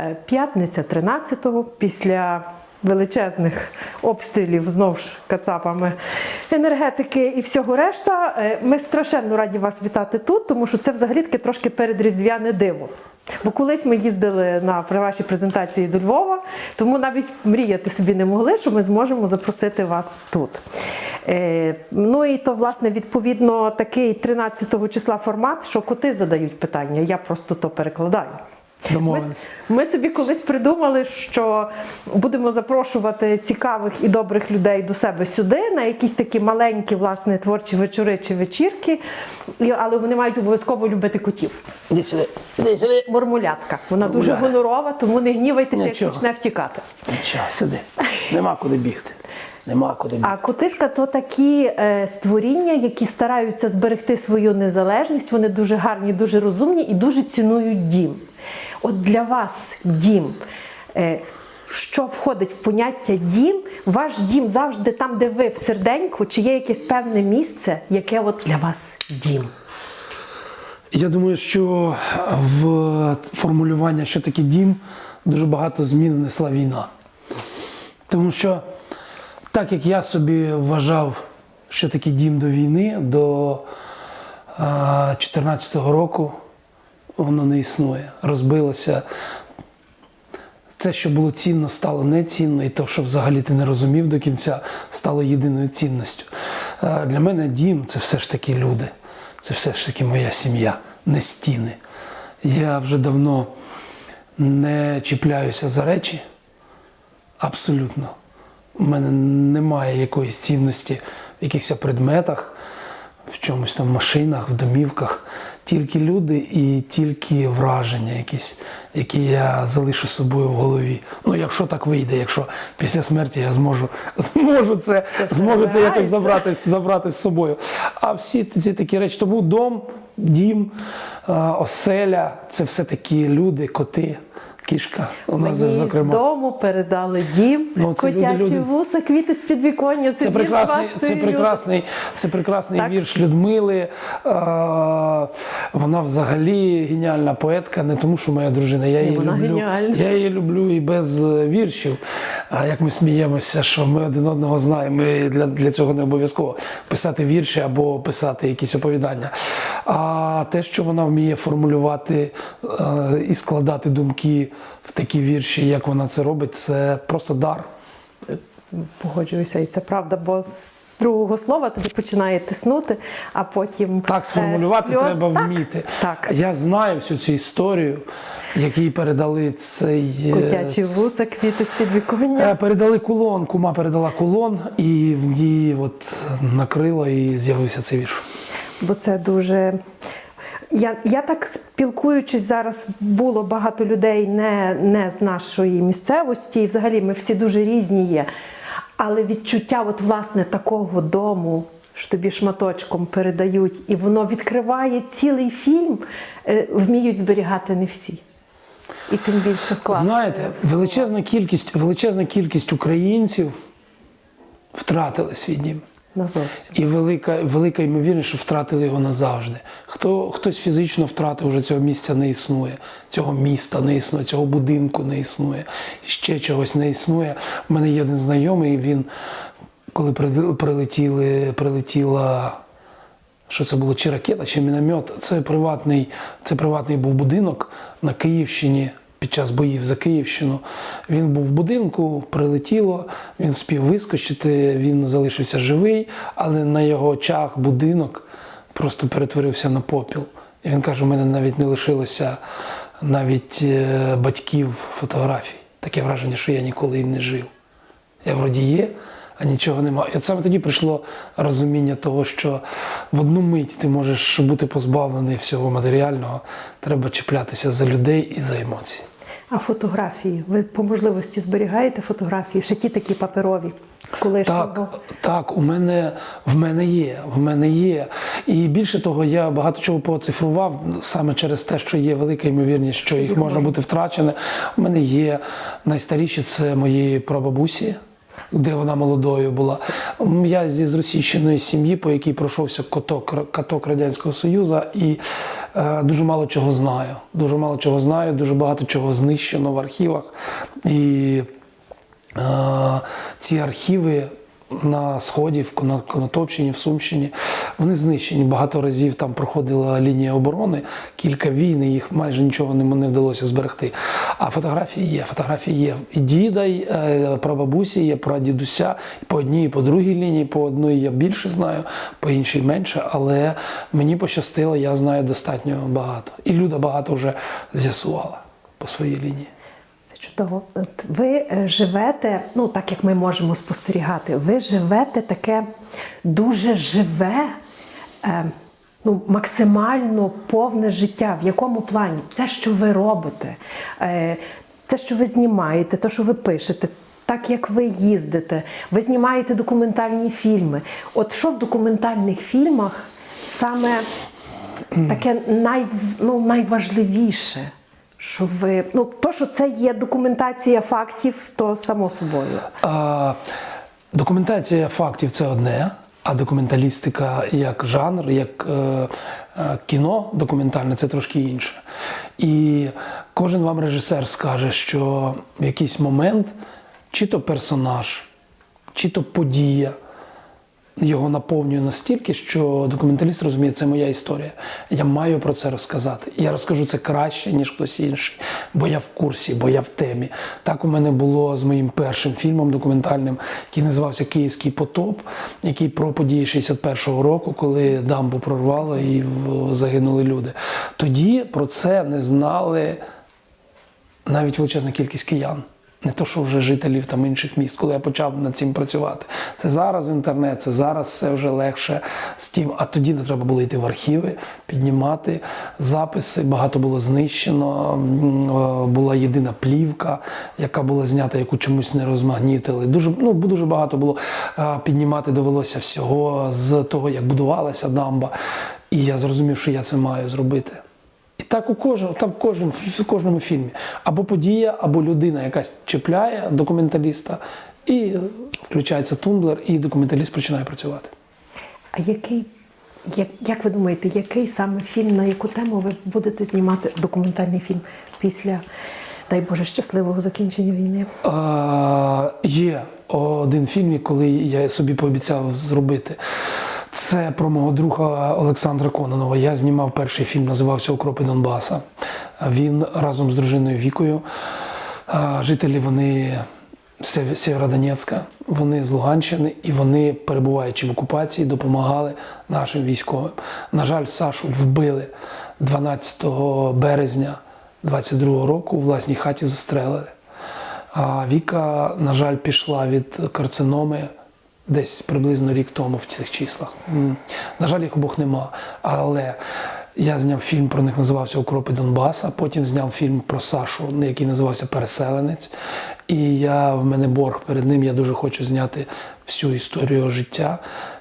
Е, П'ятниця 13-го, після величезних обстрілів знову ж кацапами енергетики і всього решта. е, Ми страшенно раді вас вітати тут, тому що це взагалі таке трошки передріздвяне диво. Бо колись ми їздили на при вашій презентації до Львова, тому навіть мріяти собі не могли, що ми зможемо запросити вас тут. Е, ну і то, власне, відповідно, такий 13 числа формат, що коти задають питання. Я просто то перекладаю. Ми, ми собі колись придумали, що будемо запрошувати цікавих і добрих людей до себе сюди на якісь такі маленькі власне творчі вечори чи вечірки, але вони мають обов'язково любити котів. Іди сюди, іди сюди. Мурмулятка. Вона дуже Мурмуля. гонорова, тому не гнівайтеся, як почне втікати. Нічого, сюди. Нема куди бігти. Нема куди бігти. А котиська то такі е, створіння, які стараються зберегти свою незалежність. Вони дуже гарні, дуже розумні і дуже цінують дім. От для вас дім. Е, що входить в поняття дім? Ваш дім завжди там, де ви в серденьку, чи є якесь певне місце, яке от для вас дім? Я думаю, що в формулювання, що таке дім, дуже багато змін внесла війна. Тому що, так як я собі вважав, що таке дім до війни, до 2014 року воно не існує. Розбилося. Це, що було цінно, стало нецінно, і те, що взагалі ти не розумів до кінця, стало єдиною цінністю. Е, Для мене дім це все ж таки люди, це все ж таки моя сім'я, не стіни. Я вже давно не чіпляюся за речі. Абсолютно. У мене немає якоїсь цінності в якихось предметах, в чомусь там машинах, в домівках. Тільки люди і тільки враження якісь, які я залишу собою в голові. Ну, якщо так вийде, якщо після смерті я зможу, зможу це, Це зможу це якось забрати, забрати з собою. А всі ці такі речі, тому дом, дім, е, оселя це все такі люди, коти, кішка. У нас, Мені з дому передали дім, Ну, котячі люди. вуса, квіти з підвіконня. Це, Це прекрасний, це прекрасний, це прекрасний Так. вірш Людмили. А, Вона взагалі геніальна поетка, не тому, що моя дружина. Я її вона люблю. геніальна. Я її люблю і без е, віршів. А як ми сміємося, що ми один одного знаємо. І для, для цього не обов'язково писати вірші або писати якісь оповідання. А те, що вона вміє формулювати е, і складати думки в такі вірші, як вона це робить, це просто дар. Погоджуюся, і це правда, бо з другого слова тобі починає тиснути, а потім Так сформулювати е, сльоз- треба Так, вміти. Так, Я знаю всю цю історію, якій передали цей. е, котячі вуса, квіти з підвіконня. Е, Передали кулон, кума передала кулон, і в ній от накрило і з'явився цей вірш. Бо це дуже. Я, я так спілкуючись зараз, було багато людей не, не з нашої місцевості, і взагалі ми всі дуже різні є. Але відчуття, от, власне, такого дому, що тобі шматочком передають, і воно відкриває цілий фільм, е, вміють зберігати не всі. І тим більше класно. Знаєте, величезна кількість, величезна кількість українців втратили свій дім. Назовсім. І велика, велика ймовірність, що втратили його назавжди. Хто, хтось фізично втратив, вже цього місця не існує, цього міста не існує, цього будинку не існує, ще чогось не існує. У мене є один знайомий, він, коли прилетіли, прилетіла. Що це було чи ракета, чи міномет? Це приватний, це приватний був будинок на Київщині під час боїв за Київщину. Він був в будинку, прилетіло, він вспів вискочити, він залишився живий, але на його очах будинок просто перетворився на попіл. І він каже: у мене навіть не лишилося навіть е, батьків фотографій. Таке враження, що я ніколи і не жив. Я вроді є, а нічого немає. І от саме тоді прийшло розуміння того, що в одну мить ти можеш бути позбавлений всього матеріального, треба чіплятися за людей і за емоції. А фотографії? Ви по можливості зберігаєте фотографії? Ще ті такі паперові з колишнього? Так, так, у мене в мене є. В мене є. І більше того, я багато чого поцифрував саме через те, що є велика ймовірність, що їх їх можна бути втрачене. У мене є найстаріші це мої прабабусі. Де вона молодою була. Я зі зросійщеної сім'ї, по якій пройшовся каток, каток Радянського Союзу, і дуже мало чого знаю. Дуже мало чого знаю, дуже багато чого знищено в архівах. І е, ці архіви на Сході, в Конотопщині, в Сумщині, вони знищені. Багато разів там проходила лінія оборони, кілька війн, і їх майже нічого не, вдалося зберегти. А фотографії є, фотографії є. І діда, і е, прабабусі є, про дідуся, по одній, і по другій лінії, по одній я більше знаю, по іншій менше, але мені пощастило, я знаю достатньо багато. І Люда багато вже з'ясувала по своїй лінії. От Ви е, живете, ну так як ми можемо спостерігати, ви живете таке дуже живе, е, ну, максимально повне життя. В якому плані? Це, що ви робите, е, це, що ви знімаєте, те, що ви пишете. Так як ви їздите, ви знімаєте документальні фільми. От що в документальних фільмах саме таке най, ну, найважливіше, що ви. Ну, то, що це є документація фактів, то само собою. А, документація фактів це одне, а документалістика як жанр, як е, е, кіно документальне це трошки інше. І кожен вам режисер скаже, що в якийсь момент чи то персонаж, чи то подія його наповнює настільки, що документаліст розуміє, це моя історія. Я маю про це розказати. Я розкажу це краще, ніж хтось інший, бо я в курсі, бо я в темі. Так у мене було з моїм першим фільмом документальним, який називався Київський потоп, який про події 61-го року, коли дамбу прорвало і загинули люди. Тоді про це не знали навіть величезна кількість киян. Не то, що вже жителів там інших міст, коли я почав над цим працювати. Це зараз інтернет, це зараз все вже легше з тим. А тоді не треба було йти в архіви, піднімати записи. Багато було знищено. Е, Була єдина плівка, яка була знята, яку чомусь не розмагнітили. Дуже ну дуже багато було е, піднімати довелося всього з того, як будувалася дамба. І я зрозумів, що я це маю зробити. І так у кожному, там в кожному, в кожному фільмі. Або подія, або людина якась чіпляє документаліста, і включається тумблер, і документаліст починає працювати. А який, як, як ви думаєте, який саме фільм, на яку тему ви будете знімати документальний фільм після, дай Боже, щасливого закінчення війни? Е, є один фільм, коли я собі пообіцяв зробити. Це про мого друга Олександра Кононова. Я знімав перший фільм, називався Окропи Донбаса. Він разом з дружиною Вікою. Жителі вони Сєвєродонецька, вони з Луганщини, і вони, перебуваючи в окупації, допомагали нашим військовим. На жаль, Сашу вбили 12 березня 22 року у власній хаті застрелили. А Віка, на жаль, пішла від карциноми десь приблизно рік тому в цих числах. На жаль, їх обох нема. Але я зняв фільм про них, називався Укропи Донбаса. Потім зняв фільм про Сашу, який називався Переселенець. І я в мене борг перед ним. Я дуже хочу зняти всю історію життя.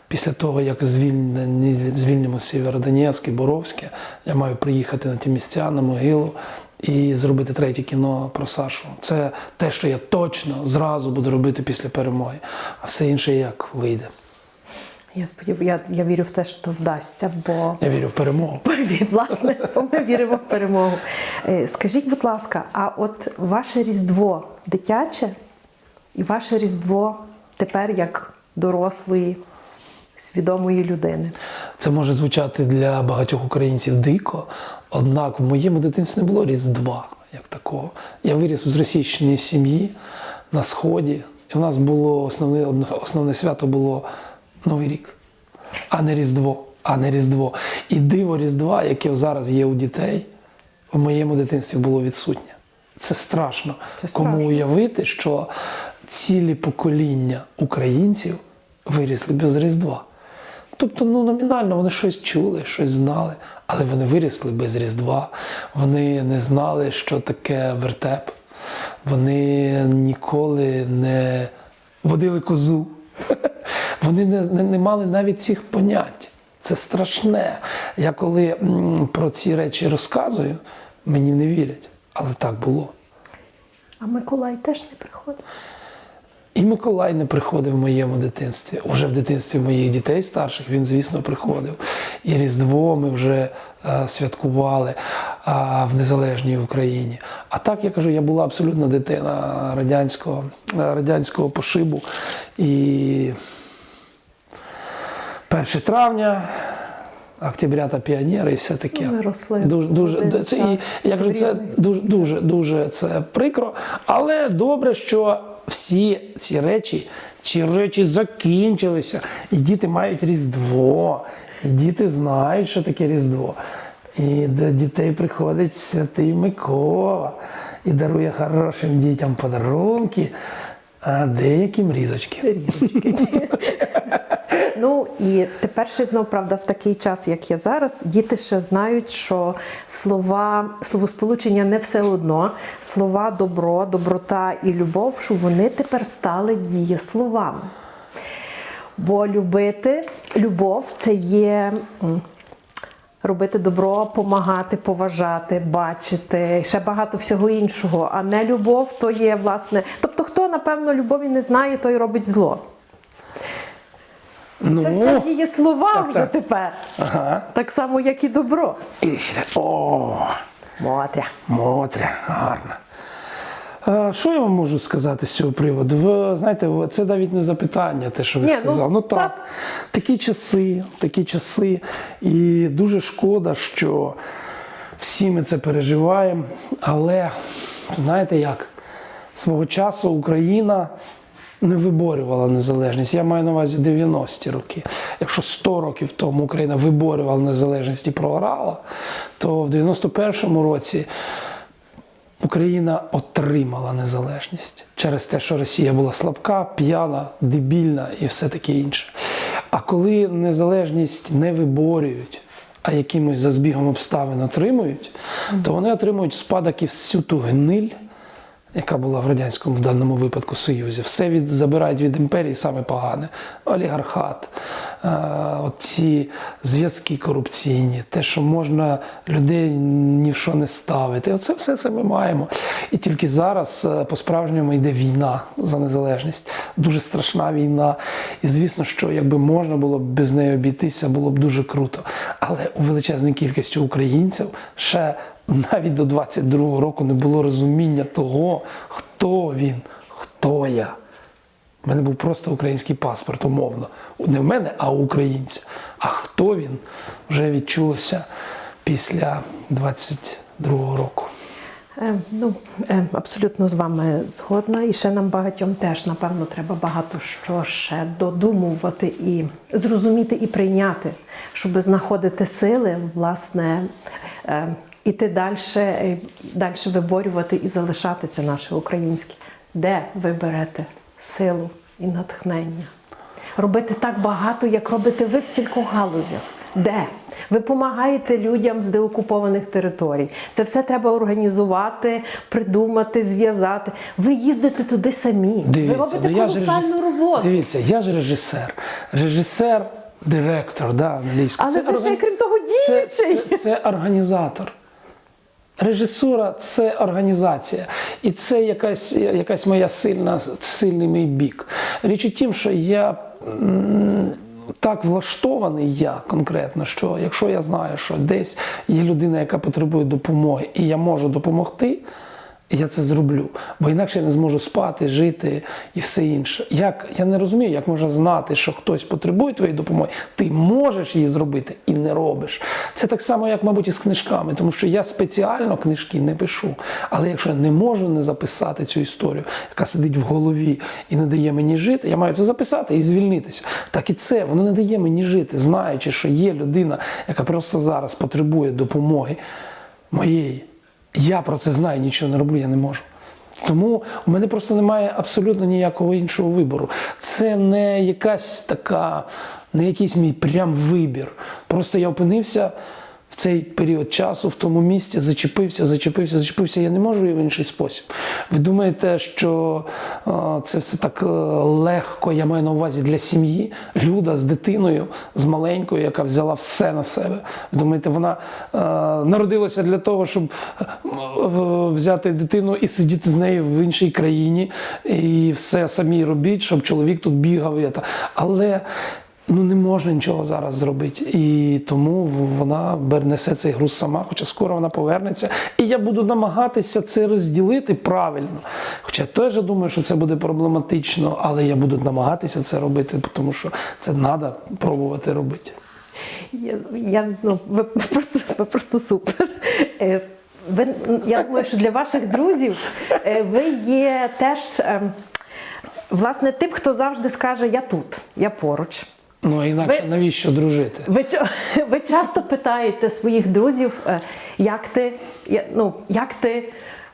Після того, як звільнені, звільнимо Сєвєродонецьк і Боровське, я маю приїхати на ті місця, на могилу і зробити третє кіно про Сашу. Це те, що я точно зразу буду робити після перемоги. А все інше як вийде. Я сподіваюся, я, я вірю в те, що то вдасться, бо Я вірю в перемогу. власне, бо ми віримо в перемогу. Е, Скажіть, будь ласка, а от ваше Різдво дитяче і ваше Різдво тепер як дорослої, свідомої людини? Це може звучати для багатьох українців дико, однак в моєму дитинстві не було Різдва як такого. Я виріс в зросійщеній сім'ї на Сході, і в нас було основне, основне свято було Новий рік, а не Різдво. А не Різдво. І диво Різдва, яке зараз є у дітей, в моєму дитинстві було відсутнє. Це страшно. Це Кому страшно. уявити, що цілі покоління українців вирісли без Різдва. Тобто, ну номінально вони щось чули, щось знали, але вони вирісли без Різдва. Вони не знали, що таке вертеп. Вони ніколи не водили козу. Вони не, не, не мали навіть цих понять. Це страшне. Я коли про ці речі розказую, мені не вірять. Але так було. А Миколай теж не приходить. І Миколай не приходив в моєму дитинстві. Уже в дитинстві моїх дітей старших він, звісно, приходив. І Різдво ми вже е, святкували а, в незалежній Україні. А так я кажу, я була абсолютно дитина радянського, е, радянського пошибу. І 1 травня, октября та піонери і все таке. Ми росли Дуже, дуже, це, і, час, я кажу, в це дуже, дуже, дуже це прикро. Але добре, що всі ці речі, ці речі закінчилися. І діти мають Різдво, і діти знають, що таке Різдво. І до дітей приходить святий Микола і дарує хорошим дітям подарунки, а деяким різочки. Різочки. Ну і тепер ще знов правда в такий час, як є зараз, діти ще знають, що слова, словосполучення не все одно. Слова добро, доброта і любов, що вони тепер стали дієсловами. Бо любити, любов це є. Робити добро, помагати, поважати, бачити, ще багато всього іншого. А не любов то є власне. Тобто, хто напевно любові не знає, той робить зло. Ну, Це все діє слова так, вже так. тепер. Ага. Так само, як і добро. І ще, о, Мотря. Мотря, гарно. А, Що я вам можу сказати з цього приводу? Ви знаєте, це навіть не запитання, те, що ви Ні, ну. Ну, так, так. такі часи, такі часи. І дуже шкода, що всі ми це переживаємо. Але знаєте як? Свого часу Україна не виборювала незалежність. Я маю на увазі 90-ті роки. Якщо 100 років тому Україна виборювала незалежність і програла, то в 91-му році Україна отримала незалежність через те, що Росія була слабка, п'яна, дебільна і все таке інше. А коли незалежність не виборюють, а якимось за збігом обставин отримують, то вони отримують спадок і всю ту гниль, яка була в радянському в даному випадку Союзі. Все від, забирають від імперії саме погане. Олігархат, е, ці зв'язки корупційні, те, що можна людей ні в що не ставити. Оце все це ми маємо. І тільки зараз е, по-справжньому йде війна за незалежність. Дуже страшна війна. І звісно, що якби можна було б без неї обійтися, було б дуже круто. Але у величезній кількості українців ще навіть до 22-го року не було розуміння того, хто він, хто я. У мене був просто український паспорт, умовно. Не в мене, а у українця. А хто він вже відчулося після 22-го року. Е, ну, е, абсолютно з вами згодна. І ще нам багатьом теж, напевно, треба багато що ще додумувати і зрозуміти і прийняти, щоб знаходити сили, власне, е, іти далі, далі виборювати і залишати це наше українське. Де ви берете силу і натхнення? Робити так багато, як робите ви в стількох галузях. Де? Ви допомагаєте людям з деокупованих територій. Це все треба організувати, придумати, зв'язати. Ви їздите туди самі. ви робите ну колосальну роботу. Дивіться, я ж режисер. Режисер, директор, да, англійською. Але ви ще, крім того, це, це, це організатор. Режисура це організація. І це якась, якась моя сильна, сильний мій бік. Річ у тім, що я так влаштований я конкретно, що якщо я знаю, що десь є людина, яка потребує допомоги, і я можу допомогти. Я це зроблю, бо інакше я не зможу спати, жити і все інше. Як я не розумію, як можна знати, що хтось потребує твоєї допомоги, ти можеш її зробити і не робиш. Це так само, як, мабуть, і з книжками, тому що я спеціально книжки не пишу. Але якщо я не можу не записати цю історію, яка сидить в голові і не дає мені жити, я маю це записати і звільнитися. Так і це воно не дає мені жити, знаючи, що є людина, яка просто зараз потребує допомоги моєї. Я про це знаю, нічого не роблю, я не можу. Тому у мене просто немає абсолютно ніякого іншого вибору. Це не якась така, не якийсь мій прям вибір. Просто я опинився в цей період часу в тому місці зачепився, зачепився, зачепився. Я не можу і в інший спосіб. Ви думаєте, що е, це все так е, легко, я маю на увазі для сім'ї, люда з дитиною, з маленькою, яка взяла все на себе. Ви думаєте, вона е, народилася для того, щоб взяти дитину і сидіти з нею в іншій країні, і все самі робіть, щоб чоловік тут бігав. Але ну не може нічого зараз зробити. І тому вона несе цей груз сама, хоча скоро вона повернеться. І я буду намагатися це розділити правильно. Хоча теж думаю, що це буде проблематично, але я буду намагатися це робити, тому що це треба пробувати робити. Я, я, ну, ви, просто, ви просто супер. Е, Ви, я думаю, що для ваших друзів е, ви є теж ем, власне тим, хто завжди скаже Я тут, я поруч. Ну а інакше Ви- навіщо дружити? Ви, ви часто питаєте своїх друзів, е, як ти, ну, як ти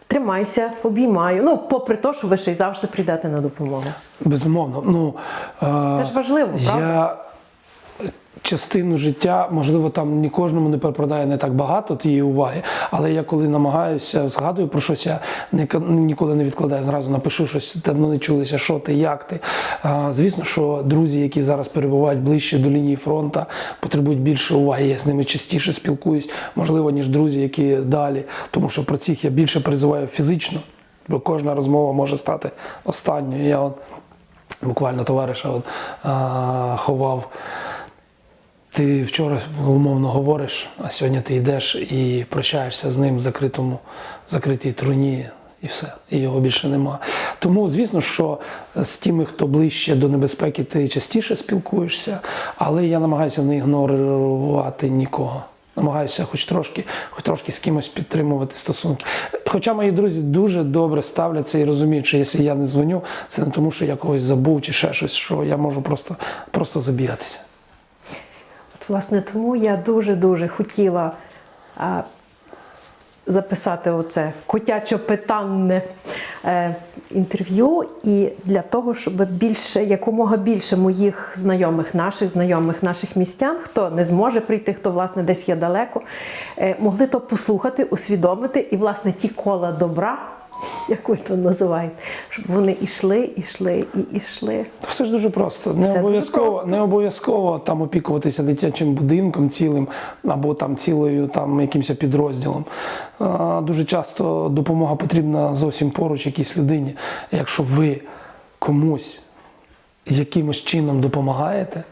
тримайся, обіймаю. Ну, попри те, що ви ще й завжди прийдете на допомогу. Безумовно. Ну, е, Це ж важливо, правда? Я частину життя, можливо, там ні кожному не припадає не так багато тієї уваги, але я коли намагаюся, згадую про щось, я ніколи не відкладаю, зразу напишу щось, давно не чулися, що ти, як ти. А, звісно, що друзі, які зараз перебувають ближче до лінії фронту, потребують більше уваги. Я з ними частіше спілкуюсь, можливо, ніж друзі, які далі. Тому що про цих я більше призиваю фізично, бо кожна розмова може стати останньою. Я от буквально товариша от, а, ховав. Ти вчора умовно говориш, а сьогодні ти йдеш і прощаєшся з ним в закритому, в закритій труні, і все, і його більше нема. Тому, звісно, що з тими, хто ближче до небезпеки, ти частіше спілкуєшся, але я намагаюся не ігнорувати нікого. Намагаюся хоч трошки, хоч трошки з кимось підтримувати стосунки. Хоча мої друзі дуже добре ставляться і розуміють, що якщо я не дзвоню, це не тому, що я когось забув чи ще щось, що я можу просто, просто забігатися. От, власне, тому я дуже-дуже хотіла а, записати оце котячо-питанне е, інтерв'ю, і для того, щоб більше, якомога більше моїх знайомих, наших знайомих, наших містян, хто не зможе прийти, хто власне десь є далеко, е, могли то послухати, усвідомити і власне ті кола добра. Як ви то називаєте, щоб вони йшли, йшли і йшли. Все ж дуже просто. Не обов'язково, не обов'язково там опікуватися дитячим будинком цілим або там цілою там якимось підрозділом. А, Дуже часто допомога потрібна зовсім поруч якійсь людині. Якщо ви комусь якимось чином допомагаєте,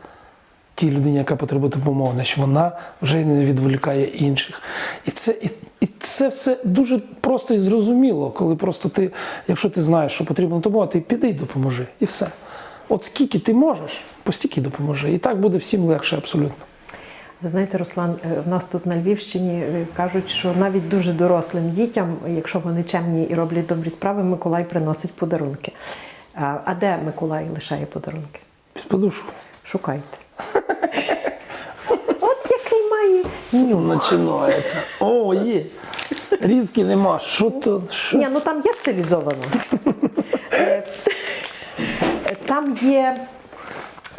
тій людині, яка потребує допомоги, значить вона вже не відволікає інших. І це, і, і це все дуже просто і зрозуміло, коли просто ти, якщо ти знаєш, що потрібна допомога, ти піди й допоможи. І все. От скільки ти можеш, постільки допоможи. І так буде всім легше абсолютно. Ви знаєте, Руслан, е, в нас тут на Львівщині е, кажуть, що навіть дуже дорослим дітям, якщо вони чемні і роблять добрі справи, Миколай приносить подарунки. А де Миколай лишає подарунки? Під подушку. Шукайте. От який має нюх. Починається. О, є. Різки нема. Що то? Що? Ні, ну там є стилізовано. Е, Там є,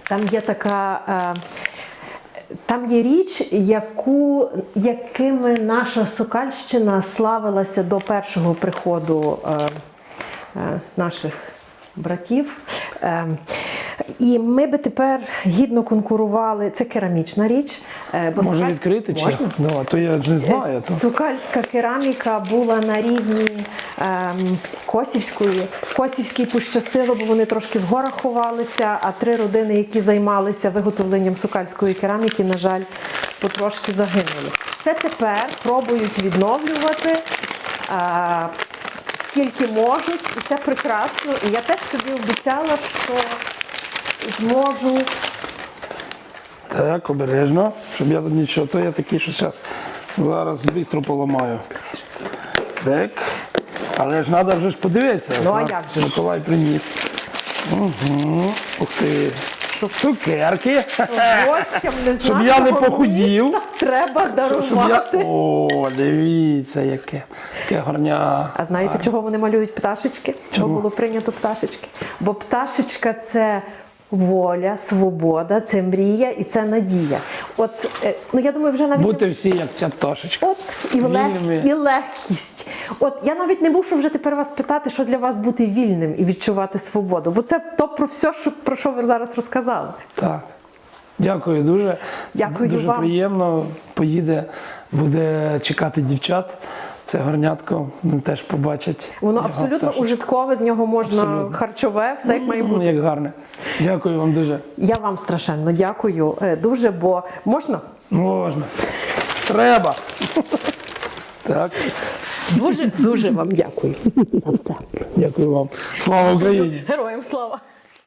там є така. е, Там є річ, яку, якими наша Сокальщина славилася до першого приходу е, е, наших братів. Е, і ми би тепер гідно конкурували. Це керамічна річ. е, бо Може Сокаль- відкрити чи? Можна? Да, то я не знаю. То. Сукальська кераміка була на рівні ем, Косівської. Косівській пощастило, бо вони трошки в горах ховалися, а три родини, які займалися виготовленням сукальської кераміки, на жаль, потрошки загинули. Це тепер пробують відновлювати. е, Скільки можуть, і це прекрасно. І я теж собі обіцяла, що зможу Так, обережно, щоб я тут нічого, то я такий, що зараз зараз швидко поламаю. Так. Але ж треба вже ж подивитися. Ну, а як же ж? Миколай приніс. Угу. Ух ти. Цукерки. гостям не Щоб я не похудів. треба Щоб я... дарувати. О, дивіться, яке. Яке горня. А знаєте, чого вони малюють пташечки? Чого було прийнято пташечки? Бо пташечка це воля, свобода, це мрія і це надія. От е, ну я думаю, вже навіть Бути всі як ця пташечка. От і, лег... І легкість. От я навіть не мушу вже тепер вас питати, що для вас бути вільним і відчувати свободу. Бо це то про все, що про що ви зараз розказали. Так. Дякую дуже. Дякую дуже вам. приємно. Поїде, буде чекати дівчат. Це горнятко, вони теж побачать. Воно абсолютно ужиткове, з нього можна Абсолютно. харчове, все як має бути. Як гарне. Дякую вам дуже. Я вам страшенно дякую. е, Дуже, бо можна Можна. Треба. Так. дуже дуже вам дякую за все. Дякую вам. Слава Україні! Героям слава!